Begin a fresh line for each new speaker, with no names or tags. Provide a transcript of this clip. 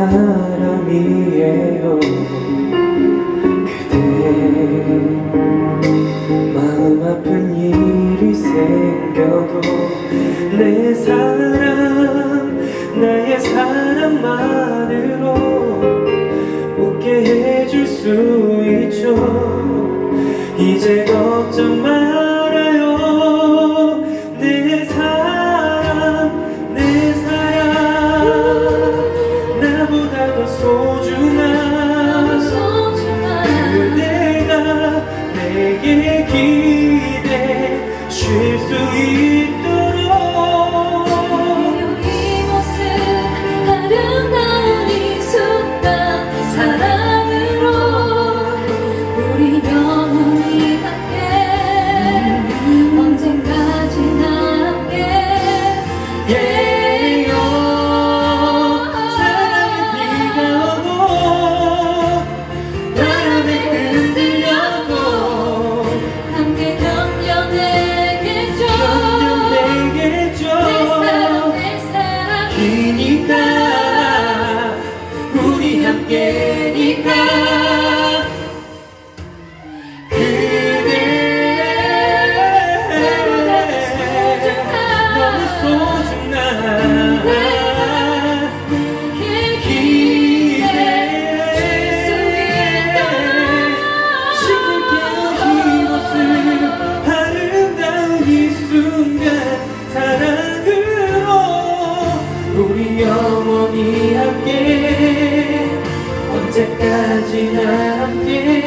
사람이에요. 그대 마음 아픈 일이 생겨도 내 사랑 나의 사랑만으로 웃게 해줄 수 있죠 함께니까 그대 너무 소중한 기대 시끄럽게 이 모습 아름다운 이 순간 사랑으로 우리 영원히 함께 언제까지나 함께